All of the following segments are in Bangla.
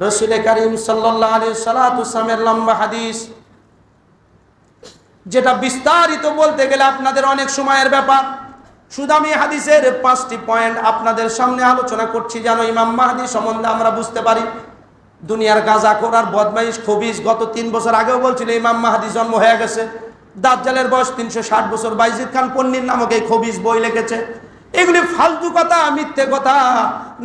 রসুল করিম সালাতামের লম্বা হাদিস, যেটা বিস্তারিত বলতে গেলে আপনাদের অনেক সময়ের ব্যাপার। শুধু আমি হাদিসের পাঁচটি পয়েন্ট আপনাদের সামনে আলোচনা করছি, যেন ইমাম মাহাদি সম্বন্ধে আমরা বুঝতে পারি। দুনিয়ার গাঁজা করার বদমাইশ খবিস গত তিন বছর আগেও বলছিল, ইমাম মাহাদি জন্ম হয়ে গেছে। দাজ্জালের বয়স তিনশো ষাট বছর, বাইজিদ খান পন্নির নামক এই খবিস বই লিখেছে। এগুলি ফালতু কথা, মিথ্যে কথা।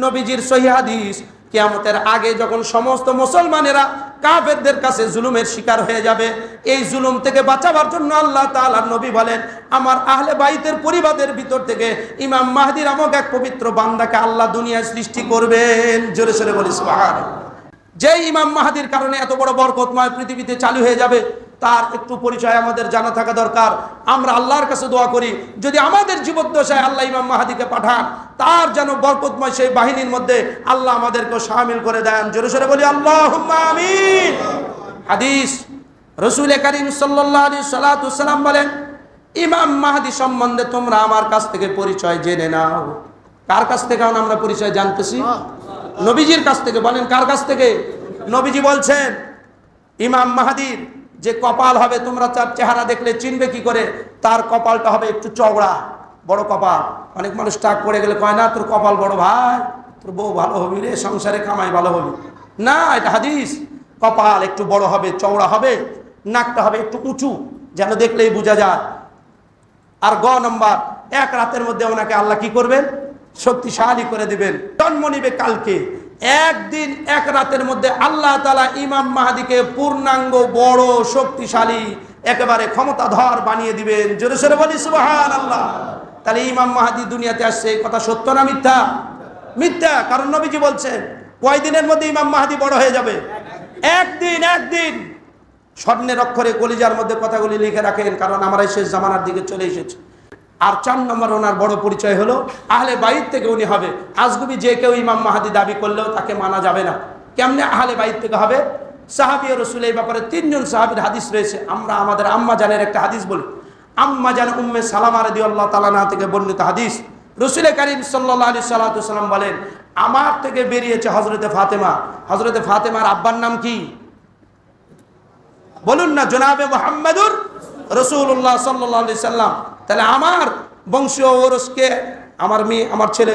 নবীজির সহি হাদিস কিয়ামতের আগে যখন সমস্ত মুসলমানেরা কাফেরদের কাছে জুলুমের শিকার হয়ে যাবে, এই জুলুম থেকে বাঁচাবার জন্য আল্লাহ তালার নবী বলেন, আমার আহলে বাইতের পরিবারের ভিতর থেকে ইমাম মাহদি নামক এক পবিত্র বান্দাকে আল্লাহ দুনিয়ায় সৃষ্টি করবেন। জোরে সোরে বলিস যে ইমাম মাহাদির কারণে এত বড় বরকতময় পৃথিবীতে চালু হয়ে যাবে তার একটু পরিচয় আমাদের জানা থাকা দরকার। আমরা আল্লাহর কাছে দোয়া করি, যদি আমাদের জীবদ্দশায় আল্লাহ ইমাম মাহাদিকে পাঠান, তার যেন বরকতময় সেই বাহিনীর মধ্যে আল্লাহ আমাদেরকে সামিল করে দেন। জোরে সরে বলি আল্লাহ হাদিস রসুল করিম সাল্লাহ আলী সাল্লাম বলেন, ইমাম মাহাদি সম্বন্ধে তোমরা আমার কাছ থেকে পরিচয় জেনে নাও। কার কাছ থেকে আমরা পরিচয় জানতেছি? নবীজির কাছ থেকে বলেন, কার কাছ থেকে? নবীজি বলছেন, ইমাম মাহাদির যে কপাল হবে, তোমরা তার চেহারা দেখলে চিনবে কি করে? তার কপালটা হবে একটু চওড়া, বড় কপাল। অনেক মানুষ টাক পড়ে গেলে কয়, না, তোর কপাল বড় ভাই, তোর বউ ভালো হবি রে, সংসারে কামাই ভালো হবি। না, এটা হাদিস। কপাল একটু বড় হবে, চওড়া হবে, নাকটা হবে একটু উঁচু, যেন দেখলেই বোঝা যায়। আর গ নম্বর, এক রাতের মধ্যে ওনাকে আল্লাহ কি করবেন? শক্তিশালী করে দিবেন। জন্ম নিবে কালকে। একদিন, এক রাতের মধ্যে আল্লাহ তালা ইমাম মাহাদিকে পূর্ণাঙ্গ, বড়, শক্তিশালী, একেবারে ক্ষমতাধর বানিয়ে দিবেন। জোরে সরে বলি সুবাহান আল্লাহ তাহলে ইমাম মাহাদি দুনিয়াতে আসছে, এই কথা সত্য না মিথ্যা? মিথ্যা, কারণ নবীজি বলছেন, কয়দিনের মধ্যে ইমাম মাহাদি বড় হয়ে যাবে? একদিন একদিন। স্বর্ণের অক্ষরে কলিজার মধ্যে কথাগুলি লিখে রাখেন, কারণ আমরা শেষ জামানার দিকে চলে এসেছি। আর চার নম্বর ওনার বড় পরিচয় হলো, আহলে বাইর থেকে উনি হবে। আজগুবি যে কেউ ইমাম মাহাদি দাবি করলেও তাকে মানা যাবে না। কেমনে আহলে বাইর থেকে হবে? সাহাবি রসুল এই ব্যাপারে তিনজন সাহাবির হাদিস রয়েছে। আমরা আমাদের আম্মা জানের একটা হাদিস বলি। আম্মা জান উম্মে সালামা রদি আল্লাহ তালানা থেকে বর্ণিত হাদিস। রসুল করিম সাল্লাহ আলি সাল্লাম বলেন, আমার থেকে বেরিয়েছে হজরতে ফাতেমা। হজরতে ফাতেমার আব্বার নাম কি? বলুন না, জনাবে মোহাম্মদুর রসুল্লাহ সাল্লি সাল্লাম। তাহলে আমার বংশীয় ওরসকে, আমার মেয়ে, আমার ছেলে,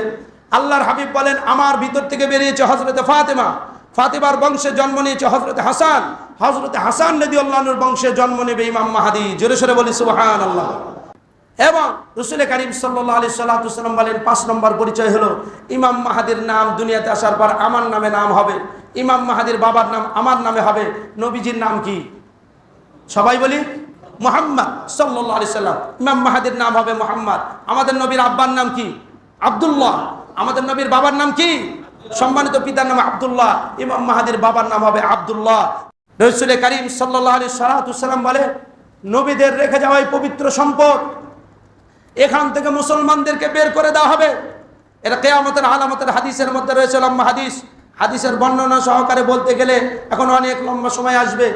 আল্লাহর হাবিব বলেন, আমার ভিতর থেকে বেরিয়েছে হজরতে ফাতেমা। ফাতেমার বংশে জন্ম নিয়েছে হজরতে হাসান। হজরতে হাসান নদী আল্লাহর বংশে জন্ম নেবে ইমাম মাহাদি। জোরে সরে বলি সুবাহান আল্লাহ এবং রসুল করিম সাল্লাহ আলি সাল্লাহাম বলেন, পাঁচ নম্বর পরিচয় হলো, ইমাম মাহাদির নাম দুনিয়াতে আসার পর আমার নামে নাম হবে। ইমাম মাহাদির বাবার নাম আমার নামে হবে। নবীজির নাম কি? সবাই বলি মোহাম্মদ সাল্লাহ আলি সাল্লাম। ইমাম মাহাদির নাম হবে মোহাম্মদ। আমাদের নবীর আব্বার নাম কি? আবদুল্লাহ। আমাদের নবীর বাবার নাম কি? সম্মানিত পিতার নাম আবদুল্লাহ। ইমাম মাহাদির বাবার নাম হবে আবদুল্লাহ। রসুল করিম সাল্লাহ আলী সালাতাম বলে, নবীদের রেখে যাওয়াই পবিত্র সম্পদ, এখান থেকে মুসলমানদেরকে বের করে দেওয়া হবে। এটা কেয়ামতের আলামতের হাদিসের মধ্যে রয়েছে লম্বা হাদিস। হাদিসের বর্ণনা সহকারে বলতে গেলে এখন অনেক লম্বা সময় আসবে।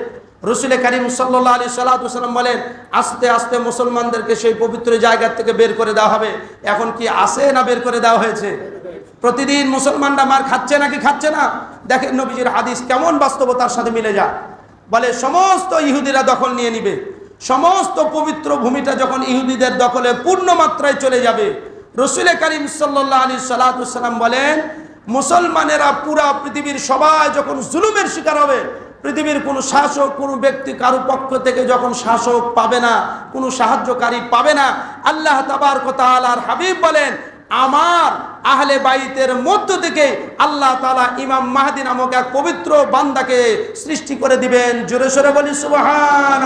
রসুলে করিম সাল্লাহ আলী সাল্লাম বলেন, আস্তে আস্তে মুসলমানদেরকে সেই পবিত্র জায়গা থেকে বের করে দেওয়া হবে। এখন কি আসে না বের করে দেওয়া হয়েছে? প্রতিদিন মুসলমানরা মার খাচ্ছে নাকি খাচ্ছে না? দেখেন নবীজির হাদিস কেমন বাস্তবতার সাথে মিলে যায়। বলে সমস্ত ইহুদিরা দখল নিয়ে নিবে। সমস্ত পবিত্র ভূমিটা যখন ইহুদিদের দখলে পূর্ণ মাত্রায় চলে যাবে, রসুলে করিম সাল্লাহ আলী সাল্লাম বলেন, মুসলমানেরা পুরা পৃথিবীর সবাই যখন জুলুমের শিকার হবে পৃথিবীর কোনো শাসক, কোনো ব্যক্তি কারও পক্ষ থেকে যখন শাসক পাবে না, কোনো সাহায্যকারী পাবে না, আল্লাহ তাবার কথা হাবিব বলেন, আমার আহলে বাইতের মধ্য থেকে আল্লাহ তালা ইমাম মাহাদি নামক এক পবিত্র বান্দাকে সৃষ্টি করে দিবেন। জোরে সোরে বলি সুবাহান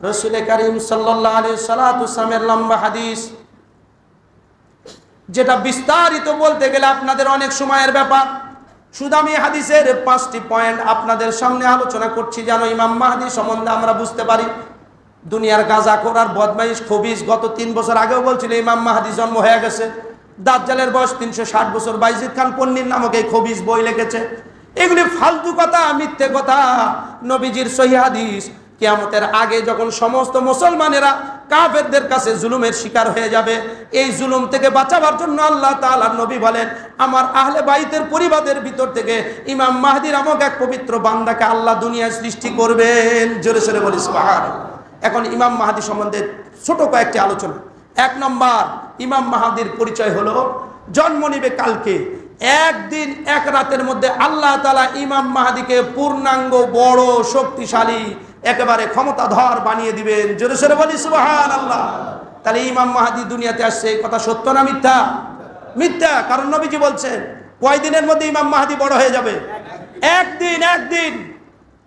রসুল করিম সাল্লাহ আলী সালাতামের লম্বা হাদিস, যেটা বিস্তারিত বলতে গেলে আপনাদের অনেক সময়ের ব্যাপার। শুধু আমি হাদিসের পাঁচটি পয়েন্ট আপনাদের সামনে আলোচনা করছি, যেন ইমাম মাহাদি সম্বন্ধে আমরা বুঝতে পারি। দুনিয়ার গাঁজা করার বদমাইশ খবিস গত তিন বছর আগেও বলছিল, ইমাম মাহাদি জন্ম হয়ে গেছে। দাজ্জালের বয়স তিনশো ষাট বছর। বাইজিদ খান পন্নির নামক এই খবিস বই লেগেছে এগুলি ফালতু কথা, মিথ্যে কথা। নবীজির সহি হাদিস কিয়ামতের আগে যখন সমস্ত মুসলমানেরা কাফেরদের কাছে জুলুমের শিকার হয়ে যাবে, এই জুলুম থেকে বাঁচাবার জন্য আল্লাহ তাআলা নবী বলেন, আমার আহলে বাইতের পরিবারের ভিতর থেকে ইমাম মাহদির আমক এক পবিত্র বান্দাকে আল্লাহ দুনিয়ায় সৃষ্টি করবেন। জোরে সোরে বলি, সুবহানাল্লাহ। এখন ইমাম মাহাদি সম্বন্ধে ছোট কয়েকটি আলোচনা। এক নম্বর, ইমাম মাহাদির পরিচয় হলো, জন্ম নিবে কালকে। একদিন, এক রাতের মধ্যে আল্লাহ তালা ইমাম মাহাদিকে পূর্ণাঙ্গ, বড়, শক্তিশালী একেবারে ক্ষমতাধর বানিয়ে দিবেন। জোরে সোরে বলি সুবাহান আল্লাহ তাহলে ইমাম মাহাদি দুনিয়াতে আসছে কথা সত্য না মিথ্যা? মিথ্যা, কারণ নবীজি বলছেন, কয়দিনের মধ্যে ইমাম মাহাদি বড় হয়ে যাবে? একদিন একদিন।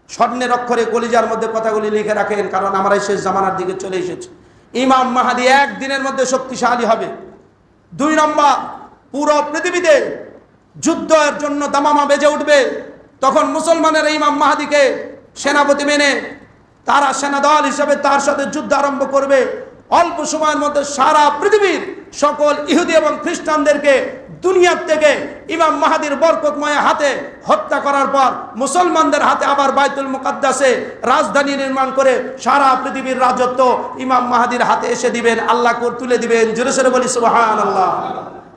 স্বর্ণের অক্ষরে কলিজার মধ্যে কথাগুলি লিখে রাখেন, কারণ আমরা শেষ জামানার দিকে চলে এসেছি। ইমাম মাহাদি একদিনের মধ্যে শক্তিশালী হবে। দুই নম্বর, পুরো পৃথিবীতে যুদ্ধের জন্য দামামা বেজে উঠবে। তখন মুসলমানের ইমাম মাহাদিকে সেনাপতি মেনে তারা সেনাদল হিসেবে তার সাথে যুদ্ধ আরম্ভ করবে। অল্প সময়ের মধ্যে সারা পৃথিবীর সকল ইহুদি এবং খ্রিস্টানদেরকে দুনিয়ার থেকে ইমাম মাহাদির বরকতময় হাতে হত্যা করার পর মুসলমানদের হাতে আবার বাইতুল মুকাদ্দাসে রাজধানী নির্মাণ করে সারা পৃথিবীর রাজত্ব ইমাম মাহাদির হাতে এসে দিবেন, আল্লাহ কর তুলে দিবেন। জোরে বলি সুবহান আল্লাহ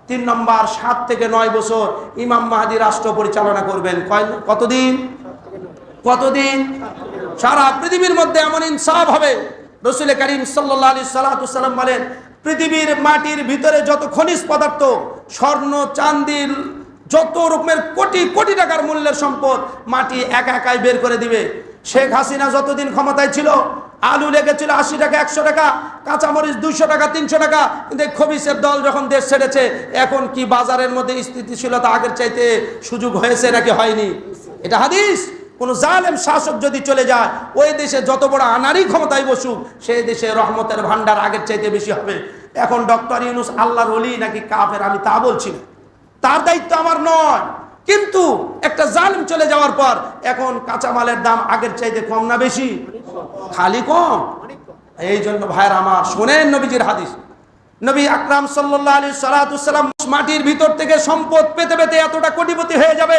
তিন নম্বর, সাত থেকে নয় বছর ইমাম মাহাদি রাষ্ট্র পরিচালনা করবেন। কতদিন? কতদিন? সারা পৃথিবীর মধ্যে এমন ইনসাফ হবে। রসুল করিম সাল্লাহ আলি সাল্লাম বলেন, পৃথিবীর মাটির ভিতরে যত খনিজ পদার্থ, স্বর্ণ চান্দিল যত রকমের কোটি কোটি টাকার মূল্যের সম্পদ মাটি একা একাই বের করে দিবে। শেখ হাসিনা যতদিন ক্ষমতায় ছিল, আলু লেগেছিল আশি টাকা, একশো টাকা, কাঁচামরিচ দুইশো টাকা, তিনশো টাকা, কিন্তু খবিসের দল যখন দেশ ছেড়েছে, এখন কি বাজারের মধ্যে স্থিতিশীলতা আগের চাইতে সুযোগ হয়েছে নাকি হয়নি? এটা হাদিস। কোন জালেম শাসক যদি চলে যায়, ওই দেশে যত বড় আনারই ক্ষমতায় বসুক, সেই দেশে রহমতের ভান্ডার আগের চাইতে বেশি হবে। এখন ডক্টর ইউনুস আল্লাহর অলি নাকি কাফের, আমি তা বলছি না। তার দায়িত্ব আমার নয়। কিন্তু একটা জালিম চলে যাওয়ার পর এখন কাঁচামালের দাম আগের চাইতে কম না বেশি? খালি কম। এই জন্য ভাইয়ের আমার, শোনেন নবীজির হাদিস। নবী আকরাম সাল্লাহ আলী সালাতাম মাটির ভিতর থেকে সম্পদ পেতে পেতে এতটা কোটিপতি হয়ে যাবে।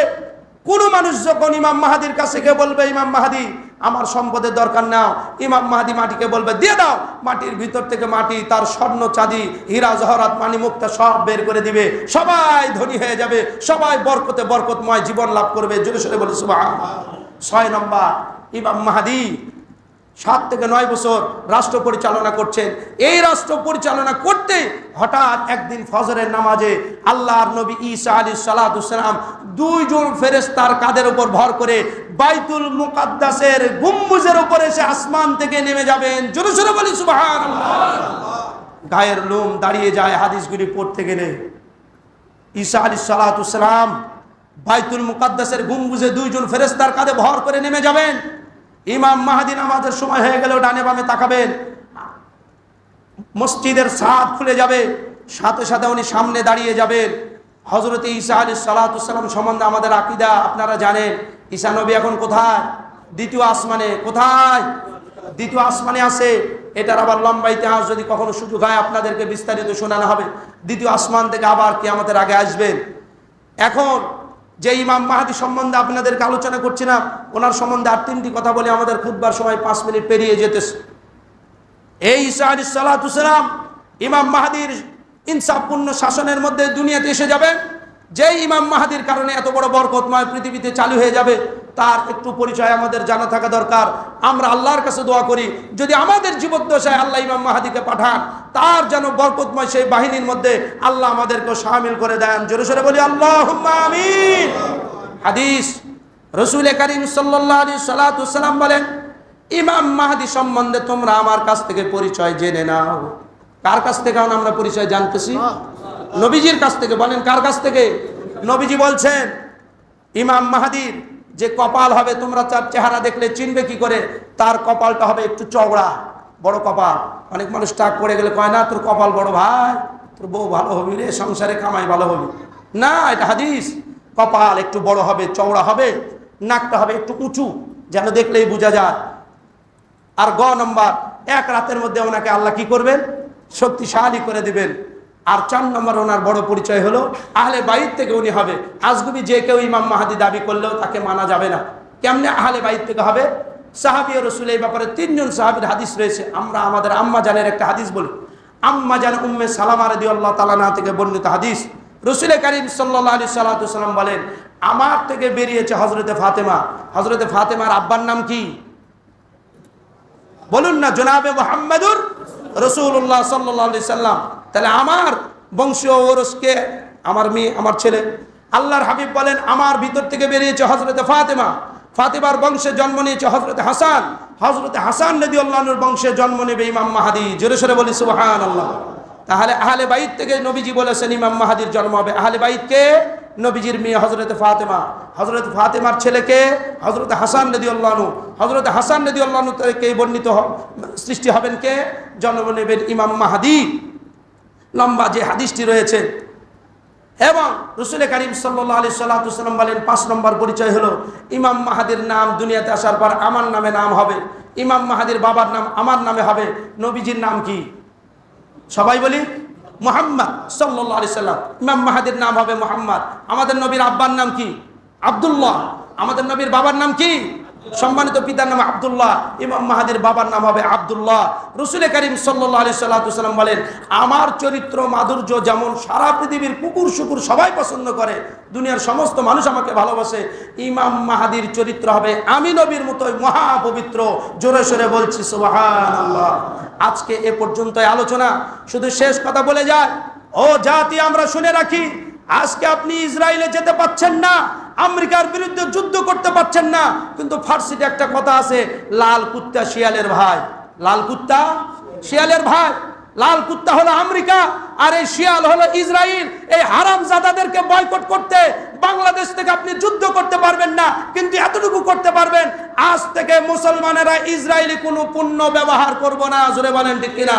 কোন মানুষ যখন ইমাম মাহাদির কাছে গিয়ে বলবে, ইমাম মাহাদি, আমার সম্পদের দরকার নাও। ইমাম মাহাদি মাটিকে বলবে, দিয়ে দাও। মাটির ভিতর থেকে মাটি, তার স্বর্ণ চাঁদি, হীরা, জহরাত মানি মুক্তা সব বের করে দিবে। সবাই ধনী হয়ে যাবে। সবাই বরকতে বরকতময় জীবন লাভ করবে। জোরে সরে বলে ছয় নম্বর, ইমাম মাহাদি সাত থেকে নয় বছর রাষ্ট্র পরিচালনা করছেন। এই রাষ্ট্র পরিচালনা করতে হঠাৎ একদিন ফজরের নামাজে আল্লাহর নবী ঈসা আলী সালাতাম দুইজন ফেরেস্তার কাদের উপর ভর করে বাইতুল মুকাদ্দাসের গুম্বুজের উপর এসে আসমান থেকে নেমে যাবেন। জোরে জোরে বলি সুবহান গায়ের লোম দাঁড়িয়ে যায় হাদিসগুলি পড়তে গেলে ঈসা আলী সালাতাম বাইতুল মুকাদ্দাসের গুম্বুজে দুইজন ফেরেস্তার কাঁধে ভর করে নেমে যাবেন। ইমাম মাহাদিন আমাদের সময় হয়ে গেল ডানে বামে তাকাবেন। মসজিদের সাদ খুলে যাবে, সাথে সাথে উনি সামনে দাঁড়িয়ে যাবেন। হজরত ঈসা আলী সালাতাম সম্বন্ধে আমাদের আকিদা আপনারা জানেন। ঈসা নবী এখন কোথায়? দ্বিতীয় আসমানে, কোথায়? দ্বিতীয় আসমানে আছে। এটার আবার লম্বা ইতিহাস যদি কখনো সুযোগ হয় আপনাদেরকে বিস্তারিত শোনানো হবে। দ্বিতীয় আসমান থেকে আবার কি আমাদের আগে আসবেন। এখন যে ইমাম মাহাদি সম্বন্ধে আপনাদেরকে আলোচনা করছি না, ওনার সম্বন্ধে আর তিনটি কথা বলে আমাদের খুববার সময় পাঁচ মিনিট পেরিয়ে যেতেছে। এই ঈসা আলী ইমাম মাহাদির ইনসাফপূর্ণ শাসনের মধ্যে দুনিয়াতে এসে যাবে। যে ইমাম মাহাদির কারণে এত বড় বরকতময় পৃথিবীতে চালু হয়ে যাবে, তার একটু পরিচয় আমাদের জানা থাকা দরকার। আমরা আল্লাহর কাছে দোয়া করি, যদি আমাদের জীবদ্দশায় আল্লাহ ইমাম মাহাদিকে পাঠান তার যেন বরকতময় সেই বাহিনীর মধ্যে আল্লাহ আমাদেরকে সামিল করে দেন। জোরে সরে বলি আল্লাহ আমিন। হাদিস, রসুল করিম সাল্লাহ আলী সালাতাম বলেন, ইমাম মাহাদি সম্বন্ধে তোমরা আমার কাছ থেকে পরিচয় জেনে নাও। কার কাছ থেকে আমরা পরিচয় জানতেছি? নবীজির কাছ থেকে বলেন, কার কাছ থেকে? নবীজি বলছেন, ইমাম মাহাদির যে কপাল হবে, তোমরা তার চেহারা দেখলে চিনবে কি করে? তার কপালটা হবে একটু চওড়া, বড় কপাল। অনেক মানুষ টাক পড়ে গেলে কয়, না, তোর কপাল বড় ভাই, তোর বউ ভালো হবি রে, সংসারে কামাই ভালো হবি। না, এটা হাদিস। কপাল একটু বড় হবে, চওড়া হবে, নাকটা হবে একটু উঁচু, যেন দেখলেই বোঝা যায়। আর গ নম্বর, এক রাতের মধ্যে ওনাকে আল্লাহ কি করবেন? শক্তিশালী করে দিবেন। আর চার নম্বর, ওনার বড় পরিচয় হলো, আহলে বাইর থেকে উনি হবে। আজগুবি যে কেউ ইমাম মাহাদি দাবি করলেও তাকে মানা যাবে না। কেমনে আহলে বাইর থেকে হবে? সাহাবি ও রসুল এই ব্যাপারে তিনজন সাহাবির হাদিস রয়েছে। আমরা আমাদের আম্মা জানের একটা হাদিস বলি। আম্মা জান উম্মে সালামা রদি আল্লাহ তালানা থেকে বর্ণিত হাদিস। রসুল করিম সাল্লাহ আলী সাল্লাম বলেন, আমার থেকে বেরিয়েছে হজরতে ফাতেমা। হজরতে ফাতেমার আব্বার নাম কি? বলুন না, জনাবে মোহাম্মদুর রসুল্লাহ সাল্লি সাল্লাম। তাহলে আমার বংশীয় ওরসকে, আমার মেয়ে, আমার ছেলে, আল্লাহর হাবিব বলেন, আমার ভিতর থেকে বেরিয়েছে হজরতে ফাতেমা। ফাতেমার বংশে জন্ম নিয়েছে হজরত হাসান। হজরতে হাসান নদী আল্লাহর বংশে জন্ম নেবে ইমাম মাহাদি। জোরে সরে বলি সুবাহান আল্লাহ তাহলে আহলে বাইত থেকে নবীজি বলেছেন, ইমাম মাহাদির জন্ম হবে। আহলে বাইতকে নবীজির মেয়ে হজরত ফাতেমা। হজরত ফাতেমার ছেলেকে হজরত হাসান নদী আল্লাহনু হজরত হাসান নদী আল্লাহনু কে বর্ণিত সৃষ্টি হবেন কে? জন্ম নেবেন ইমাম মাহাদি। লম্বা যে হাদিসটি রয়েছে এবং রসুল করিম সাল্লাহ আলি সাল্লাম বলেন, পাঁচ নম্বর পরিচয় হলো, ইমাম মাহাদির নাম দুনিয়াতে আসার পর আমার নামে নাম হবে। ইমাম মাহাদির বাবার নাম আমার নামে হবে। নবীজির নাম কি? সবাই বলি, মোহাম্মদ সাল্লাহ আলি সাল্লাম। ইমাম মাহাদির নাম হবে মোহাম্মদ। আমাদের নবীর আব্বার নাম কি? আব্দুল্লাহ। আমাদের নবীর বাবার নাম কি? সম্মানিত পিতার নাম আব্দুল্লাহ, ইমাম মাহাদির বাবার নাম হবে আবদুল্লাহ। রসুল করিম সাল্লাহ আলি সাল্লাম বলেন, আমার চরিত্র, মাধুর্য যেমন সারা পৃথিবীর কুকুর শুকুর সবাই পছন্দ করে, দুনিয়ার সমস্ত মানুষ আমাকে ভালোবাসে, ইমাম মাহাদির চরিত্র হবে আমি নবীর মতোই মহাপবিত্র। জোরে সোরে বলছি আজকে এ পর্যন্তই আলোচনা। শুধু শেষ কথা বলে যায়, ও জাতি, আমরা শুনে রাখি আজকে আপনি ইসরায়েলে যেতে পাচ্ছেন না, আমেরিকার বিরুদ্ধে যুদ্ধ করতে পারছেন না, কিন্তু ফার্সিতে একটা কথা আছে, লাল কুত্তা শিয়ালের ভাই। লাল কুত্তা শিয়ালের ভাই। লাল কুত্তা হলো আমেরিকা, আর এই শিয়াল হলো ইসরায়েল। এই হারাম জাদাদেরকে বয়কট করতে বাংলাদেশ থেকে আপনি যুদ্ধ করতে পারবেন না, কিন্তু এতটুকু করতে পারবেন, আজ থেকে মুসলমানেরা ইসরায়েলি কোনো পণ্য ব্যবহার করব না, জোরে বলেন ঠিক কিনা?